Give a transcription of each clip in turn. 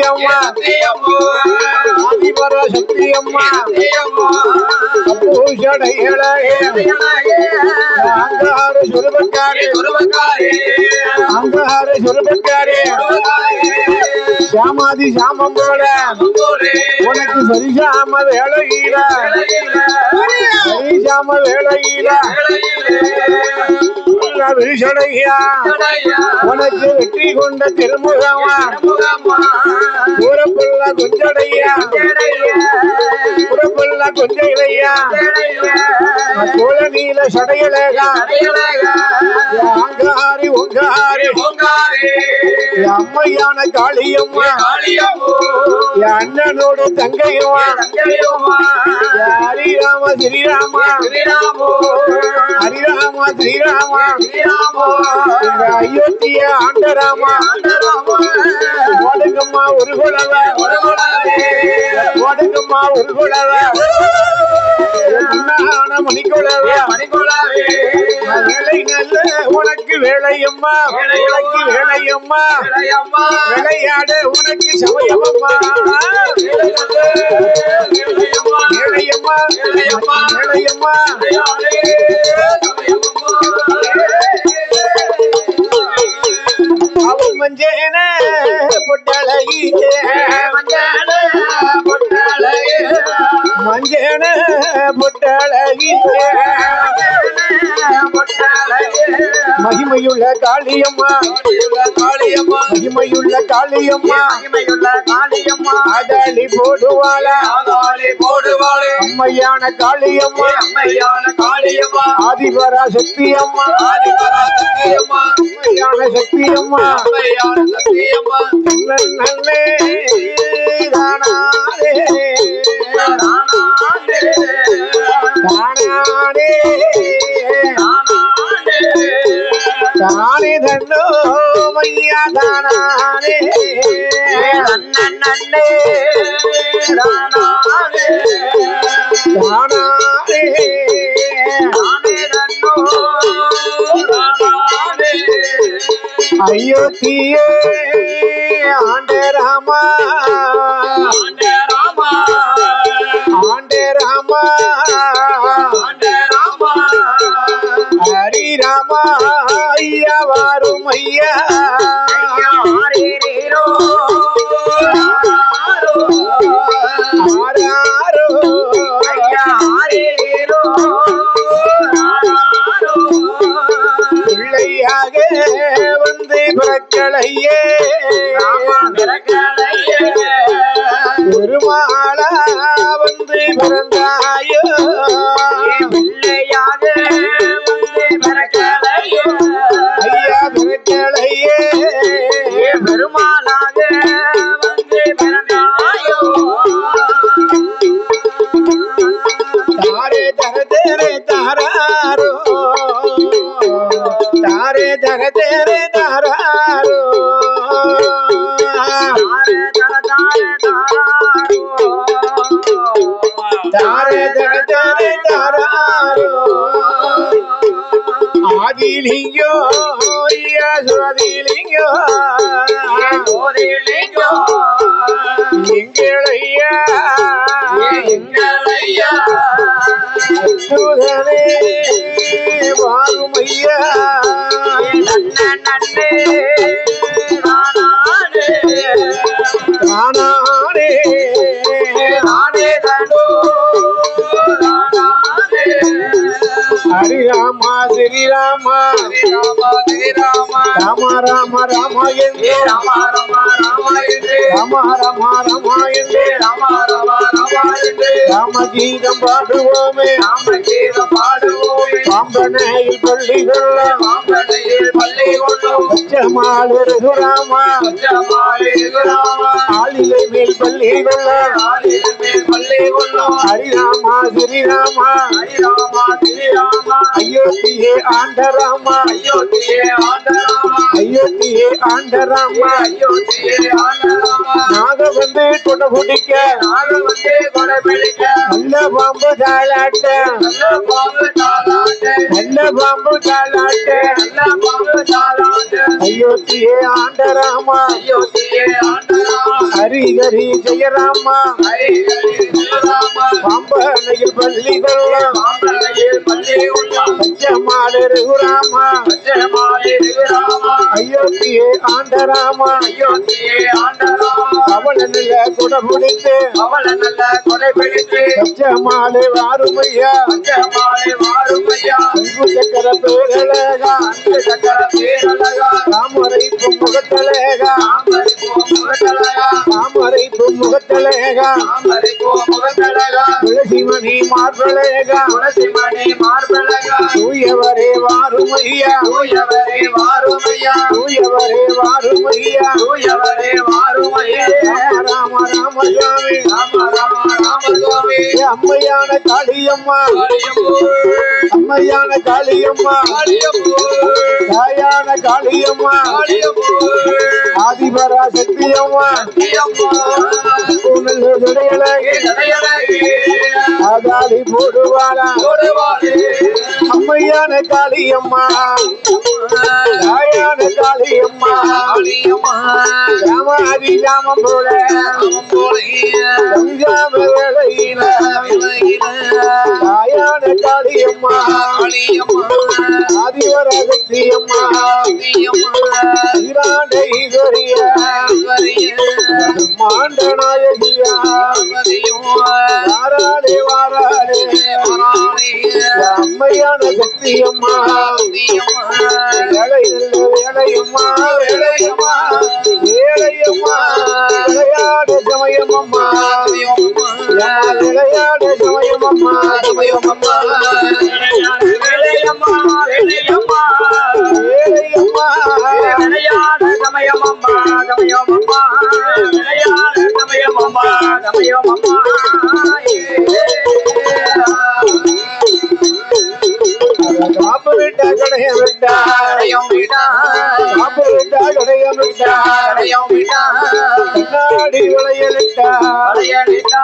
சக்தி அம்மா ஆதிபர சக்தி அம்மா பூஷடைகளே அங்காறு சுரபக்காரி. அங்காறு சுரபக்காரி. சாமாதி சாமம் போல. உனக்கு சரிசாம வேலையில. சரிசாம வேலையில. விரிசடையா உனக்கு வெற்றி கொண்ட திருமுகமா. ஊரப்புள்ள கொஞ்சடையா. ஊரப்புள்ள கொஞ்சையா தோழ நீல சடையலேகா. அம்மையான காளியம்மா. என் அண்ணனோட தங்கையுமா? ஹரிராம ஸ்ரீராமா. ஹரிராமா ஸ்ரீராமா. இந்த அயோத்திய ஆண்டராமா. ஓடுங்கம்மா ஒரு குழவ ஓடுங்கம்மா ஒரு குழவ முன்னான மணிக்குழவே வேலை நல்ல உனக்கு வேலையம்மா உனக்கு வேலையம்மா விளையாடு உனக்கு சமயமம்மா வேலையம்மா வேலையம்மா அவன் மஞ்சேன பொட்டழகியே மகிமையுள்ள காளியம்மா. மகிமையுள்ள காளியம்மா. அதளி போடுவாளா. அம்மையான காளியம்மா. ஆதிபரா சக்தி அம்மா அம்மையான சக்தி அம்மா நன்னே. ஆண்ட ராமா. ஆண்ட ராமா. ஹரி ராமா. ஐயா வாரும் ஐயா. பிள்ளையாக வந்து பிறக்கலையே. பெருமாளா வந்து பிறந்தாயோ தாரே தர தேரே தாராரோ தாரே தர தேரே தாராரோ ஆதிலிங்கோ. ஐயா சுவாதிலிங்கோ எங்களையா? சுதனே வாருமையா தானானே ஹரிராமா ஸ்ரீராமா ராம ராம ராம என்று. ராம ராம ராம என்று. ராமகீதம் பாடுவோமே. பாம்பனையில் பள்ளி கொள்ள பச்சமாளு ராமா ஆளிலை மேல் பள்ளி கொள்ள ஹரிராமா ஸ்ரீராமா அயோத்தியே ஆண்ட ராமா அயோத்தியே ஆண்ட ராமா நாக வந்து கொடை பிடிக்க நல்ல பாம்பு தாளாட்ட. நல்ல பாம்பு தாளாட்ட அயோத்தியே ஆண்ட ராமா ஹரி ஹரி ஜெயராமா. பம்பனையில் பள்ளி கொள்ளும். பச்சமாடு ரகுராமா. அயோத்தியே ஆண்டராமா அவளனில் குடமுடித்து அவளை நல்ல கொடை பிடித்து. பச்சமாடு வாருமையா. பஞ்சமாலை மாறுமையா அன்பு சக்கர பேரழகா. அன்பு சக்கர பேரழகா. தாமரை முகத்தழகா. தாமரை தாமரை முகத்தழகா தாமரை போ முகத்தழகா துளசிமணி மார்பழகா துளசி மணி மார்பழகா தூயவரே வாருமையா தூயவரே வாருமையா தூயவரே வாருமையா தூயவரே வாருமையே ராம ராம ராமசாமி ராம ராம ராமசுவாமி ஏ அம்மையான காளியம்மா காளியம்மூர் அம்மையான காளியம்மா காளியம்மூர் தாயான காளியம்மா காளியம்மூர் ஆதிபரா சக்தியம்மா ஆதாளி போடுவாளா அம்மையான காளியம்மா தாயான காளியம்மா ராமாதி ராமம் போல சஞ்சாம வேளையில தாயான காளியம்மா ஆதிவர சக்தியம்மா ஈராண்ட மாண்ட நாயகியா வாராளே. வாராளே. அம்மையான சக்தியம்மா. வேலை நல்ல வேலையம்மா. வேலையம்மா. வேலையம்மா விளையாட சமயமம்மா. விளையாட சமயமம்மா. சமயமம்மா. வேலையம்மா கண்ணாடி விளையலிட்டா கடையடிட்டா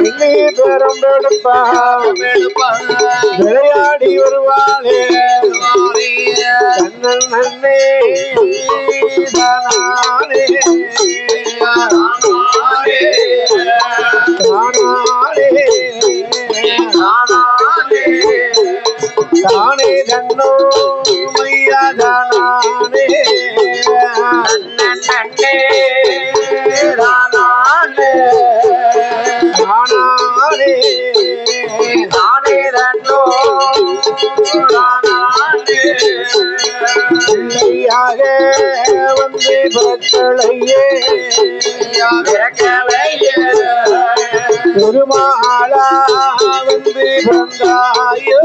எங்கே பேரம் எடுப்பா விளையாடி வருவாளே நன்னே தானானே. பிள்ளையாக வந்து பிறக்கலையே பெருமாளா வந்து பிறந்தாயோ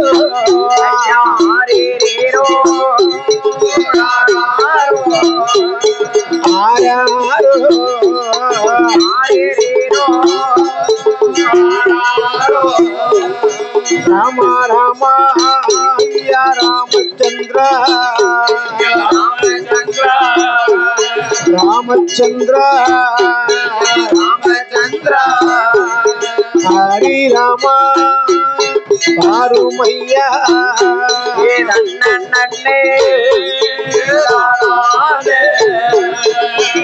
ஆராரோ ராமா ராமா ஐயா ராமச்சந்திரா ராமச்சந்திரா. ஹரி ராமா பாருமையா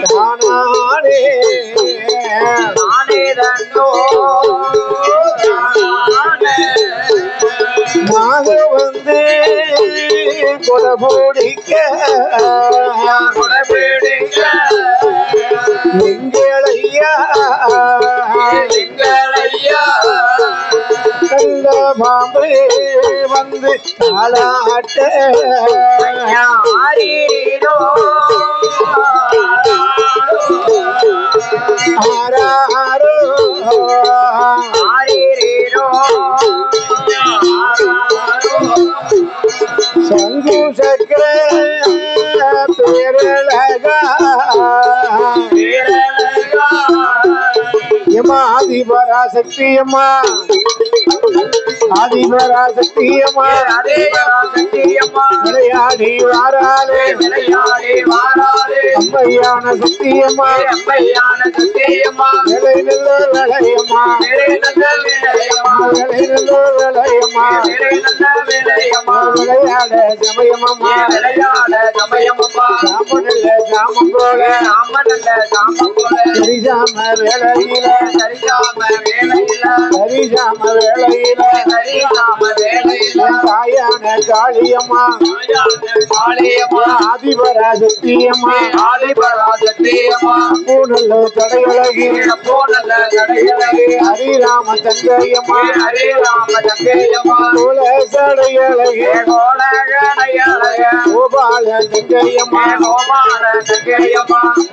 தானானே. மாக வந்து கொடபோடிக்க. பாம்பு வந்து தாளாட்ட. எம்மா ஆதிபரா சக்தி அம்மா ஆதிபராசக்தியம்மா அதிபராசக்தியம்மா விளையாடி வாராளே. விளையாடி வாராதே அம்மையான சக்தியம்மா அம்மையான சக்தியம்மா விலை நல்ல விளையம்மா வேறே நல்ல விளையம்மா வேறே நல்ல வேலையம்மா விளையாட சமயமம்மா. விளையாட சமயமம்மா. சாம நல்ல சாமம் போல. சரிசாம வேளையில சரிசாம வேலையில. சரிசாம வேளையில சரிசாம வேலையில. தாயான காளியம்மா. காளியம்மா. ஆதிபராசக்தியம்மா. ஆதிபராசக்தியம்மா. பூநல்ல தடையழகி. போனல கடையழகு ஹரிராம தங்கையம்மா ஹரே ராம தங்கையம்மா குல சடையழகி. கோலகடையழக கோபால தங்கையம்மா கோமார தங்கையம்மா